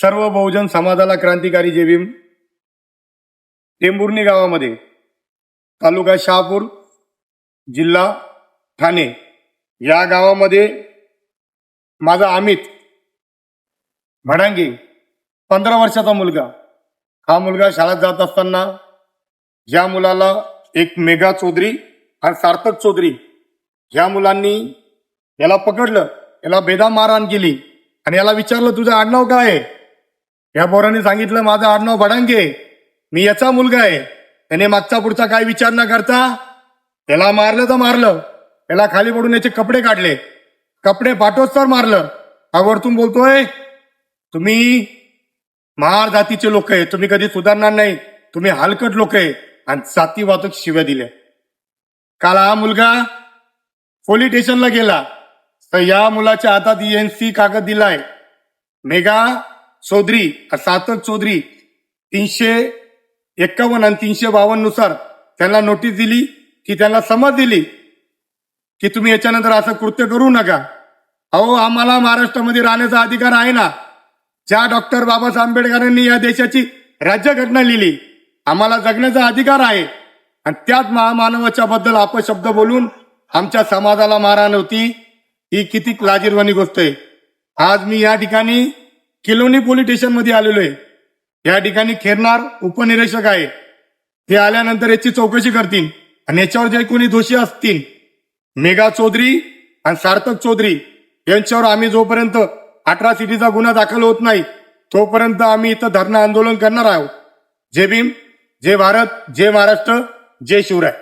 सर्व बहुजन समाजाला क्रांतिकारी जे भीम गावामध्ये तालुका शहापूर जिल्हा ठाणे. या गावामध्ये माझा अमित भडांगे पंधरा वर्षाचा मुलगा. हा मुलगा शाळेत जात असताना ज्या मुलाला एक मेघा चौधरी आणि सार्थक चौधरी ह्या मुलांनी याला पकडलं याला बेदा मारहाण केली आणि याला विचारलं तुझं आडनाव काय आहे? या पोराने सांगितलं माझं आडनाव भडांगे मी याचा मुलगा आहे. त्याने मागचा पुढचा काय विचार न करता त्याला मारलं तर मारलं. त्याला खाली पडून याचे कपडे काढले. कपडे फाटोच तर मारलं. आवडतून वरतून बोलतोय तुम्ही महार जातीचे लोक आहे. तुम्ही कधी सुधारणार नाही. तुम्ही हलकट लोक आहे. आणि जाती वाहतूक शिव्या दिल्या. काल हा मुलगा पोलीस स्टेशनला गेला. तर या मुलाच्या हातात एन सी कागद दिलाय. मेघा चौधरी सातक चौधरी तीनशे एक्कावन्न आणि तीनशे बावन्ननुसार त्यांना नोटीस दिली की त्यांना समज दिली की तुम्ही याच्यानंतर असं कृत्य करू नका. अहो आम्हाला महाराष्ट्रामध्ये राहण्याचा अधिकार आहे ना. ज्या डॉक्टर बाबासाहेब आंबेडकरांनी या देशाची राज्यघटना लिहिली आम्हाला जगण्याचा अधिकार आहे. आणि त्याच महामानवाच्या बद्दल अपशब्द बोलून आमच्या समाजाला मारहाण होती. ही किती लाजीरवाणी गोष्ट आहे. आज मी या ठिकाणी किलोनी पोलीस स्टेशनमध्ये आलेलो आहे. या ठिकाणी खेरणार उपनिरीक्षक आहे. ते आल्यानंतर याची चौकशी करतील आणि याच्यावर जे कोणी दोषी असतील मेघा चौधरी आणि सार्थक चौधरी यांच्यावर आम्ही जोपर्यंत अठरा सिटीचा गुन्हा दाखल होत नाही तोपर्यंत आम्ही इथं धरणं आंदोलन करणार आहोत. जय भीम जय भारत जय महाराष्ट्र जय शिवराय.